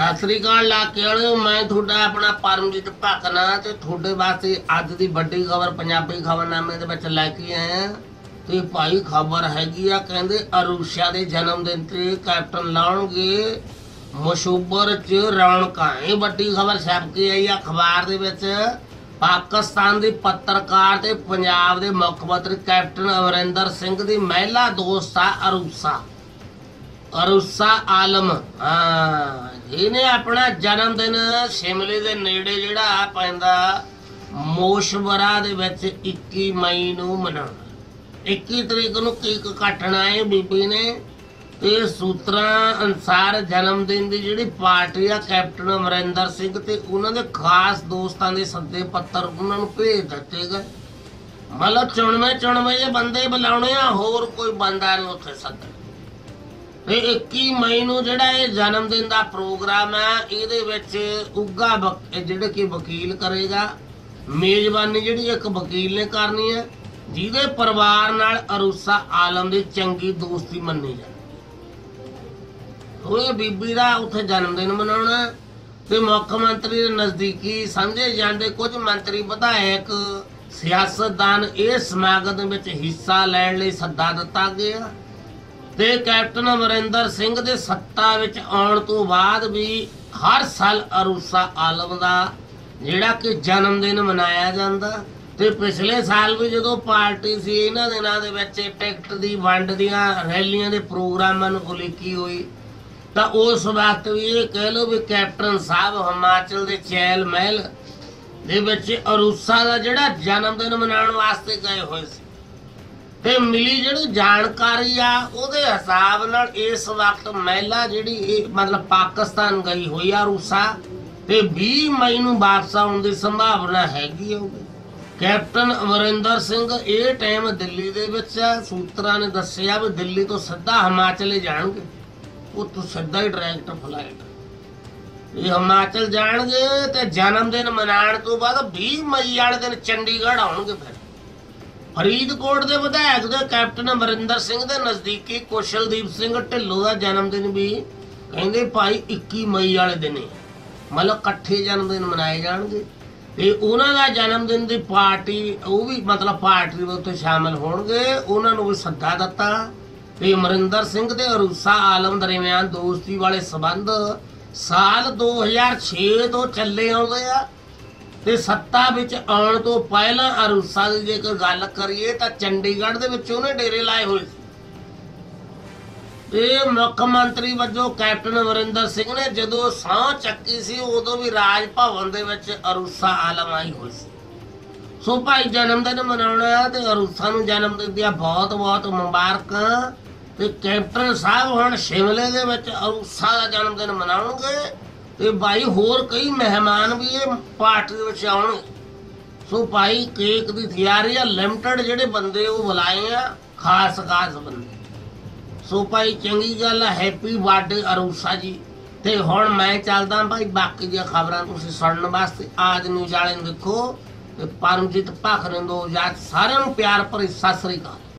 ਸਤਿ ਸ੍ਰੀ ਅਕਾਲ ਲਾਕੇ ਵਾਲਿਓ, ਮੈਂ ਤੁਹਾਡਾ ਆਪਣਾ ਪਰਮਜੀਤ ਭਕਨਾ ਤੇ ਤੁਹਾਡੇ ਵਾਸਤੇ ਅੱਜ ਦੀ ਵੱਡੀ ਖਬਰ, ਪੰਜਾਬੀ ਖਬਰਨਾਮੇ ਦੇ ਵਿੱਚ ਲੈ ਕੇ ਆਇਆ ਆ ਤੇ ਭਾਈ ਖਬਰ ਹੈਗੀ ਆ, ਕਹਿੰਦੇ ਅਰੂਸ਼ਾ ਦੇ ਜਨਮ ਦਿਨ ਤੇ ਕੈਪਟਨ ਲਾਉਣਗੇ ਮਸ਼ਹੂਬਰ ਚ ਰੌਣਕਾਂ ਇਹ ਵੱਡੀ ਖਬਰ ਛਪ ਕੇ ਆਈ ਆ ਅਖਬਾਰ ਦੇ ਵਿੱਚ। ਪਾਕਿਸਤਾਨ ਦੇ ਪੱਤਰਕਾਰ ਤੇ ਪੰਜਾਬ ਦੇ ਮੁੱਖ ਮੰਤਰੀ ਕੈਪਟਨ ਅਮਰਿੰਦਰ ਸਿੰਘ ਦੀ ਮਹਿਲਾ ਦੋਸਤ ਆ ਅਰੂਸਾ। ਅਰੁਸਾ ਆਲਮ। ਹਾਂ ਇਹਨੇ ਆਪਣਾ ਜਨਮ ਦਿਨ ਸ਼ਿਮਲੇ ਦੇ ਨੇੜੇ ਜਿਹੜਾ ਪੈਂਦਾ, ਮੋਸ਼ਵਰਾ ਦੇ ਵਿੱਚ 21 ਮਈ ਨੂੰ ਮਨਾਉਣਾ। 21 ਤਰੀਕ ਨੂੰ ਕੇਕ ਕੱਟਣਾ ਹੈ ਬੀਬੀ ਨੇ। ਤੇ ਸੂਤਰਾਂ ਅਨਸਾਰ ਜਨਮ ਦਿਨ ਦੀ ਜਿਹੜੀ ਪਾਰਟੀ ਆ, ਕੈਪਟਨ ਅਮਰਿੰਦਰ ਸਿੰਘ ਤੇ ਉਹਨਾਂ ਦੇ ਖਾਸ ਦੋਸਤਾਂ ਦੇ ਸੱਦੇ ਪੱਤਰ ਉਹਨਾਂ ਨੂੰ ਭੇਜ ਦਿੱਤੇ ਗਏ। ਮਤਲਬ ਚੁਣਵੇਂ ਚੁਣਵੇਂ ਜੇ ਬੰਦੇ ਬੁਲਾਉਣੇ ਆ, ਹੋਰ ਕੋਈ ਬੰਦਾ ਨਹੀਂ ਉੱਥੇ ਸੱਦਣਾ। ਤੇ 21 ਮਈ ਨੂੰ ਜਿਹੜਾ ਇਹ ਜਨਮ ਦਿਨ ਦਾ ਪ੍ਰੋਗਰਾਮ ਹੈ, ਇਹਦੇ ਵਿੱਚ ਉੱਗਾ ਜਿਹੜੇ ਕਿ ਵਕੀਲ ਕਰੇਗਾ, ਮੇਜ਼ਬਾਨੀ ਜਿਹੜੀ ਇੱਕ ਵਕੀਲ ਨੇ ਕਰਨੀ ਹੈ, ਜਿਹਦੇ ਪਰਿਵਾਰ ਨਾਲ ਅਰੂਸਾ ਆਲਮ ਦੀ ਚੰਗੀ ਦੋਸਤੀ ਮੰਨੀ ਜਾਂਦੀ ਉਹ ਬੀਬੀ ਦਾ ਉੱਥੇ ਜਨਮ ਦਿਨ ਮਨਾਉਣਾ ਤੇ ਮੁੱਖ ਮੰਤਰੀ ਦੇ ਨਜ਼ਦੀਕੀ ਸਮਝੇ ਜਾਂਦੇ ਕੁਝ ਮੰਤਰੀ ਵਿਧਾਇਕ ਸਿਆਸਤਦਾਨ ਇਹ ਸਮਾਗਮ ਵਿੱਚ ਹਿੱਸਾ ਲੈਣ ਲਈ ਸੱਦਾ ਦਿੱਤਾ ਗਿਆ। ਤੇ ਕੈਪਟਨ ਅਮਰਿੰਦਰ ਸਿੰਘ ਦੇ ਸੱਤਾ ਵਿੱਚ ਆਉਣ ਤੋਂ ਬਾਅਦ ਵੀ ਹਰ ਸਾਲ ਅਰੂਸਾ ਆਲਮ ਦਾ ਜਿਹੜਾ ਕਿ ਜਨਮ ਦਿਨ ਮਨਾਇਆ ਜਾਂਦਾ ਤੇ ਪਿਛਲੇ ਸਾਲ ਵੀ ਜਦੋਂ ਪਾਰਟੀ ਸੀ, ਇਹਨਾਂ ਦਿਨਾਂ ਦੇ ਵਿੱਚ ਟਿਕਟ ਦੀ ਵੰਡ ਦੀਆਂ ਰੈਲੀਆਂ ਦੇ ਪ੍ਰੋਗਰਾਮਾਂ ਨੂੰ ਉਲੀਕੀ ਹੋਈ। ਤਾਂ ਉਸ ਵਕਤ ਵੀ ਇਹ ਕਹਿ ਲਓ ਵੀ ਕੈਪਟਨ ਸਾਹਿਬ ਹਿਮਾਚਲ ਦੇ ਚੈਲ ਮਹਿਲ ਦੇ ਵਿੱਚ ਅਰੂਸਾ ਦਾ ਜਿਹੜਾ ਜਨਮ ਦਿਨ ਮਨਾਉਣ ਵਾਸਤੇ ਗਏ ਹੋਏ ਸੀ। ਤੇ ਮਿਲੀ ਜਿਹੜੀ ਜਾਣਕਾਰੀ ਆ, ਉਹਦੇ ਹਿਸਾਬ ਨਾਲ ਇਸ ਵਕਤ ਮਹਿਲਾ ਜਿਹੜੀ ਇਹ ਮਤਲਬ ਪਾਕਿਸਤਾਨ ਗਈ ਹੋਈ ਆ ਰੂਸਾ, ਤੇ 20 ਮਈ ਨੂੰ ਵਾਪਸ ਆਉਣ ਦੀ ਸੰਭਾਵਨਾ ਹੈਗੀ ਹੋਊਗੀ ਕੈਪਟਨ ਅਮਰਿੰਦਰ ਸਿੰਘ ਇਹ ਟਾਈਮ ਦਿੱਲੀ ਦੇ ਵਿੱਚ ਸੂਤਰਾਂ ਨੇ ਦੱਸਿਆ ਵੀ ਦਿੱਲੀ ਤੋਂ ਸਿੱਧਾ ਹਿਮਾਚਲ ਹੀ ਜਾਣਗੇ। ਉਹ ਤੋਂ ਸਿੱਧਾ ਹੀ ਡਾਇਰੈਕਟ ਫਲਾਈਟ ਇਹ ਹਿਮਾਚਲ ਜਾਣਗੇ ਤੇ ਜਨਮ ਦਿਨ ਮਨਾਉਣ ਤੋਂ ਬਾਅਦ 20 ਮਈ ਵਾਲੇ ਦਿਨ ਚੰਡੀਗੜ੍ਹ ਆਉਣਗੇ ਫਿਰ। ਫਰੀਦਕੋਟ ਦੇ ਵਿਧਾਇਕ ਦੇ ਕੈਪਟਨ ਅਮਰਿੰਦਰ ਸਿੰਘ ਦੇ ਨਜ਼ਦੀਕੀ ਕੁਸ਼ਲਦੀਪ ਸਿੰਘ ਢਿੱਲੋਂ ਦਾ ਜਨਮ ਦਿਨ ਵੀ ਕਹਿੰਦੇ ਭਾਈ 21 ਮਈ ਵਾਲੇ ਦਿਨ ਹੈ। ਮਤਲਬ ਇਕੱਠੇ ਜਨਮ ਦਿਨ ਮਨਾਏ ਜਾਣਗੇ। ਤੇ ਉਹਨਾਂ ਦਾ ਜਨਮ ਦਿਨ ਦੀ ਪਾਰਟੀ, ਉਹ ਵੀ ਮਤਲਬ ਪਾਰਟੀ ਦੇ ਉੱਤੇ ਸ਼ਾਮਲ ਹੋਣਗੇ। ਉਹਨਾਂ ਨੂੰ ਵੀ ਸੱਦਾ ਦਿੱਤਾ। ਤੇ ਅਮਰਿੰਦਰ ਸਿੰਘ ਤੇ ਅਰੂਸਾ ਆਲਮ ਦਰਮਿਆਨ ਦੋਸਤੀ ਵਾਲੇ ਸਬੰਧ ਸਾਲ 2006 ਤੋਂ ਚੱਲੇ ਆਉਂਦੇ ਆ। ਤੇ ਸੱਤਾ ਵਿੱਚ ਆਉਣ ਤੋਂ ਪਹਿਲਾਂ ਅਰੂਸਾ ਦੀ ਜੇਕਰ ਗੱਲ ਕਰੀਏ ਤਾਂ ਚੰਡੀਗੜ੍ਹ ਦੇ ਵਿੱਚ ਉਹਨੇ ਡੇਰੇ ਲਾਏ ਹੋਏ ਸੀ। ਤੇ ਮੁੱਖ ਮੰਤਰੀ ਵਜੋਂ ਕੈਪਟਨ ਅਮਰਿੰਦਰ ਸਿੰਘ ਨੇ ਜਦੋਂ ਸਾਹ ਚੱਕੀ ਸੀ, ਉਦੋਂ ਵੀ ਰਾਜ ਭਵਨ ਦੇ ਵਿੱਚ ਅਰੂਸਾ ਆਲਮ ਆਈ ਹੋਈ ਸੀ। ਸੋ ਭਾਈ ਜਨਮ ਦਿਨ ਮਨਾਉਣਾ ਤੇ ਅਰੂਸਾ ਨੂੰ ਜਨਮ ਦਿਨ ਦੀਆਂ ਬਹੁਤ ਬਹੁਤ ਮੁਬਾਰਕਾਂ। ਤੇ ਕੈਪਟਨ ਸਾਹਿਬ ਹੁਣ ਸ਼ਿਮਲੇ ਦੇ ਵਿੱਚ ਅਰੂਸਾ ਦਾ ਜਨਮ ਦਿਨ ਮਨਾਉਣਗੇ। ਤੇ ਭਾਈ ਹੋਰ ਕਈ ਮਹਿਮਾਨ ਵੀ ਇਹ ਪਾਰਟੀ ਦੇ ਵਿੱਚ ਆਉਣਗੇ ਸੋ ਭਾਈ ਕੇਕ ਦੀ ਤਿਆਰੀ ਆ ਲਿਮਟਿਡ ਜਿਹੜੇ ਬੰਦੇ ਉਹ ਬੁਲਾਏ ਆ, ਖਾਸ ਖਾਸ ਬੰਦੇ। ਸੋ ਭਾਈ ਚੰਗੀ ਗੱਲ ਆ ਹੈਪੀ ਬਰਥਡੇ ਅਰੂਸਾ ਜੀ। ਤੇ ਹੁਣ ਮੈਂ ਚੱਲਦਾ ਭਾਈ ਬਾਕੀ ਦੀਆਂ ਖਬਰਾਂ ਤੁਸੀਂ ਸੁਣਨ ਵਾਸਤੇ। ਆਜ ਨੂੰ ਜਾਲੇ ਦੇਖੋ ਤੇ ਪਰਮਜੀਤ ਭਖਰੰਦੋ ਜਾਂ ਸਾਰਿਆਂ ਨੂੰ ਪਿਆਰ ਭਰੀ ਸਤਿ ਸ੍ਰੀ ਅਕਾਲ।